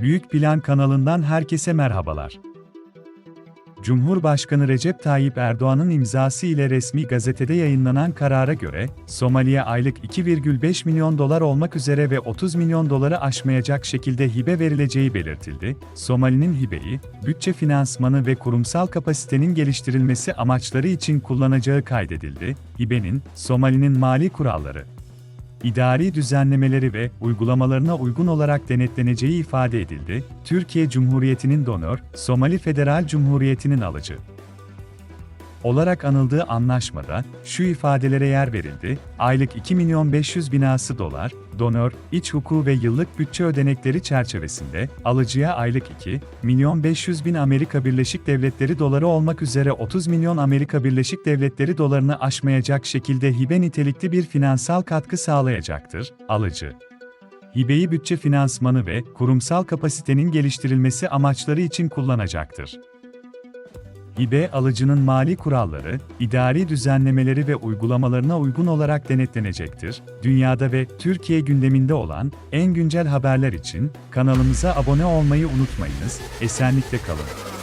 Büyük Plan kanalından herkese merhabalar. Cumhurbaşkanı Recep Tayyip Erdoğan'ın imzası ile resmi gazetede yayınlanan karara göre, Somali'ye aylık 2,5 milyon dolar olmak üzere ve 30 milyon doları aşmayacak şekilde hibe verileceği belirtildi. Somali'nin hibeyi, bütçe finansmanı ve kurumsal kapasitenin geliştirilmesi amaçları için kullanacağı kaydedildi. Hibenin, Somali'nin mali kuralları, idari düzenlemeleri ve uygulamalarına uygun olarak denetleneceği ifade edildi. Türkiye Cumhuriyeti'nin donör, Somali Federal Cumhuriyeti'nin alıcı olarak anıldığı anlaşmada şu ifadelere yer verildi. Aylık 2 milyon 500 binası dolar, donör, iç hukuku ve yıllık bütçe ödenekleri çerçevesinde alıcıya aylık 2 milyon 500 bin Amerika Birleşik Devletleri doları olmak üzere 30 milyon Amerika Birleşik Devletleri dolarını aşmayacak şekilde hibe nitelikli bir finansal katkı sağlayacaktır. Alıcı hibeyi bütçe finansmanı ve kurumsal kapasitenin geliştirilmesi amaçları için kullanacaktır. Hibe alıcının mali kuralları, idari düzenlemeleri ve uygulamalarına uygun olarak denetlenecektir. Dünyada ve Türkiye gündeminde olan en güncel haberler için kanalımıza abone olmayı unutmayınız. Esenlikle kalın.